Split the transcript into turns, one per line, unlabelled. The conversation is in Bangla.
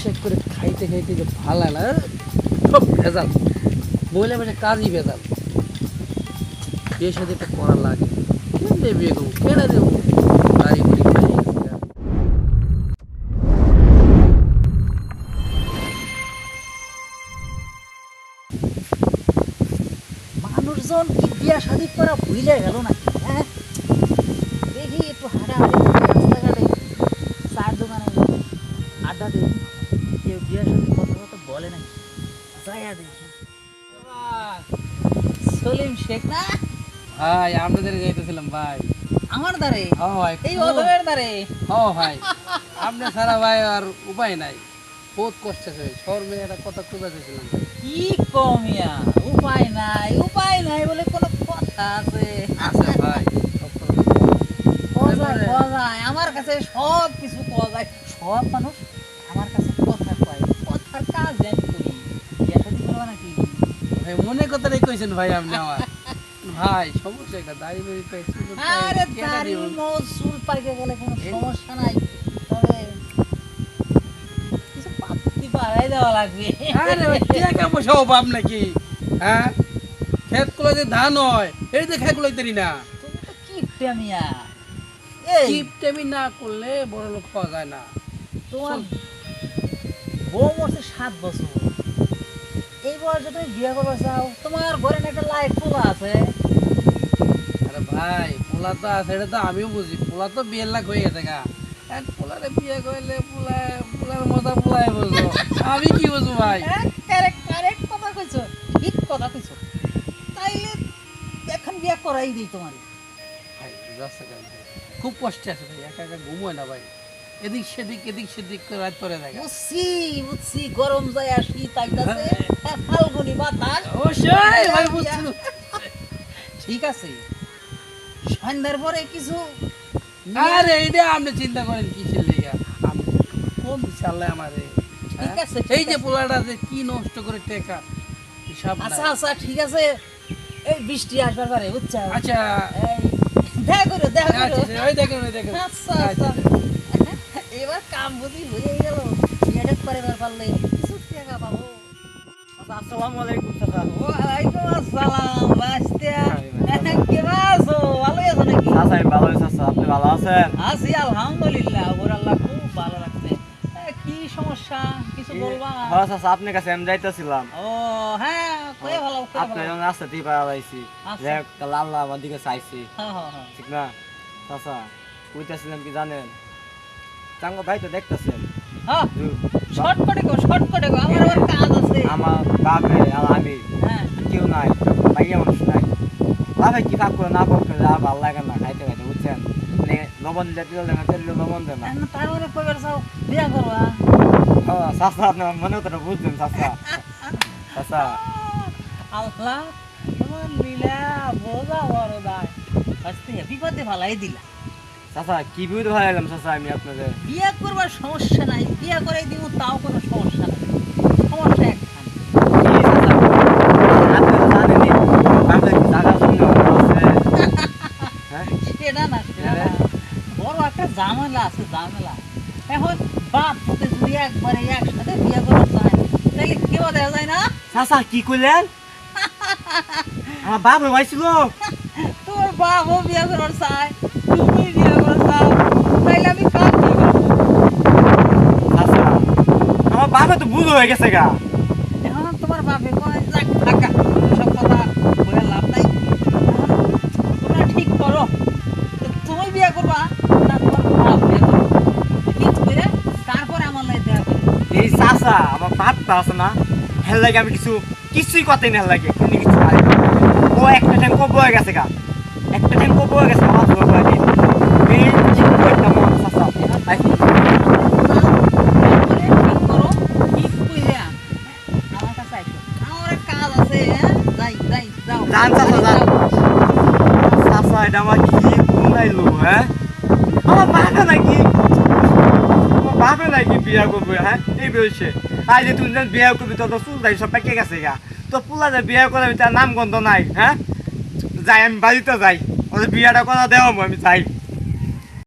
শেক করে খাইতে খাইতে যে ভালো লাগে না, সব ভেজাল। মহিলা মানে কাজই ভেজাল। বিয়ে সাথে একটা করা লাগে। কেমনে বিয়ে দেবো? গাড়ি বাড়ি
মানুষজন কি বিয়া শাদি করা ভুলে গেল নাকি? হ্যাঁ? দেখি একটু হাঁটাহাঁটি করি রাস্তাঘাটে চার দোকানে আড্ডা দিই। কেউ বিয়া কথা কথা বলে নাকি যাইয়া দেখি। সলিম শেখ না?
ভাই আপনাদের গাইতেছিলাম ভাই।
আমার দ্বারে?
ও ভাই
এই অধমের দ্বারে?
ও ভাই আপনি সারা ভাই আর উপায় নাই। বহুত কষ্ট আছে শর্মে একটা কথা খুঁজাতেছিলাম
কি কমিয়া উপায় নাই উপায় নাই বলে কোনো কথা আছে।
আছে ভাই
আমার কাছে সব কিছু পাওয়া যায় সব মানুষ কাজ জানি করি বিয়া শাদি করবা নাকি
ভাই মনে কথাটাই কইছেন ভাই আপনি আমার। ভাই সমস্যা একটা দাড়ি বেড়ি
আরে দাড়ি
দিবো।
মোজ চুল পাইকে গেলে কোনো সমস্যা নাই। তবে কিছু পাত্তি বাড়াই দেওয়া লাগবে।
আরে ভাই টাকা নাকি? হ্যাঁ? গুলো যে ধান হয় এই যে খেত গুলোই না।
তুমি তো এই
না করলে বড় লোক পাওয়া যায় না।
তোমার বউ মরছে সাত বছর। এই বয়সে তুমি বিয়ে করবা চাও? তোমার ঘরে একটা লাইট পোলা আছে?
আরে ভাই পোলা তো আছে এটা তো আমিও বুঝি। পোলা তো বিয়ের লাখ হয়ে গেছে গা। পোলারে বিয়ে করলে পোলা পোলার মজা পোলাই বুঝব আমি কি বুঝব ভাই?
কারেক্ট কারেক্ট কথা কইছো ঠিক কথা কইছো। তাইলে এখন বিয়ে করাই দিই তোমার।
ভাই খুব কষ্টে আছে ভাই একা একা ঘুমোয় না ভাই। এদিক সেদিক এদিক সেদিক করে রাত দেখা
বুঝছি বুঝছি গরম যায় আর শীত আইতাছে। হ্যাঁ, ফাল্গুনি বাতাস।
অবশ্যই ভাই বুঝছি।
ঠিক আছে। সন্ধ্যার পরে কিছু
আরে এইটা আপনি চিন্তা করেন কিসের লেগে? আমি আমারে
ঠিক
হ্যাঁ?
আছে,
এই যে পোলাটা যে কি নষ্ট করে টেকা হিসাব
আচ্ছা আচ্ছা ঠিক আছে। এই বৃষ্টি আসবার পারে বুঝছ
আচ্ছা।
দেখা করো দেখা
আচ্ছা,
করো।
আচ্ছা, ওই দেখেন ওই দেখেন।
আচ্ছা আচ্ছা এবার কাম বুঝি হয়ে গেল। বিয়েটা করে এবার পারলে। কিছু টাকা পাবো।
আসসালামু আলাইকুম চাচা।
ওয়ালাইকুম আসসালাম বাস্তিয়া কেমন আছো? ভালো আছো নাকি?
চাচা আমি ভালো আছি আপনি ভালো আছেন?
আছি আলহামদুলিল্লাহ। ওর আল্লাহ খুব ভালো রাখছে। কি সমস্যা? কিছু বলবা?
হ্যাঁ চাচা আপনার কাছে আমি যাইতেছিলাম।
ও হ্যাঁ ভালো কয়ে
আপনি রাস্তা দিয়ে পাওয়া যাইছি।
আচ্ছা।
আল্লাহ আমার দিকে চাইছি।
হ্যাঁ হ্যাঁ হ্যাঁ।
ঠিক না? চাচা কইতেছিলাম কি জানেন? চাঙ্গো ভাই তো দেখতেছেন।
হ্যাঁ শর্টকাটে গো শর্টকাটে গো আমার কাজ আছে।
আমার বাপে আর আমি
হ্যাঁ।
কেউ নাই ভাইয়া মানুষ নাই। বাপে কি করে না যা ভালো লাগে না খাইতে খাইতে বুঝছেন? মানে লবণ দিলে তেল দেয় না তেল লবণ দেয় না।
না, কইবার চাও বিয়া করবা?
হ্যাঁ, আপনার মনে হতো না বুঝছেন চাচা? চাচা।
আল্লাহ তোমার লীলা বোঝা বড় দায়। আজকে বিপদে ভালাই দিলা।
চাচা কি বিপদ ভালো এলাম চাচা আমি আপনাদের?
বিয়া করবার সমস্যা নাই বিয়া করাই দিব তাও কোনো সমস্যা নাই। সমস্যা একখান। সেটা না বড় একটা ঝামেলা আছে ঝামেলা। এখন বাপ পুতে যদি একবারে একসাথে বিয়ে করা যায় তাহলে না?
চাচা কি করলেন আমার বাপ হয়েছিল
তোর বাপও বিয়ে করার চায়।
বাপে তো হয়ে গেছে গা।
তোমার বাপে সব কথা নাই করবা বাপ আমার লাই
আছে না আমি কিছু কিছুই কথাই না লাগে, কোনো কিছু ও একটা টাইম কব হয়ে গেছে গা। একটা টাইম কব হয়ে গেছে আমার
যাই যাই
বাপে বিয়া করব হ্যাঁ এই বয়সে তুমি বিয়া করবি দাই সব পেকে গেছে গা তো পোলা বিয়া করে তার নাম গন্ধ নাই হ্যাঁ যাই আমি বাড়িতে যাই ওদের বিয়াটা করা দেওয়া আমি যাই।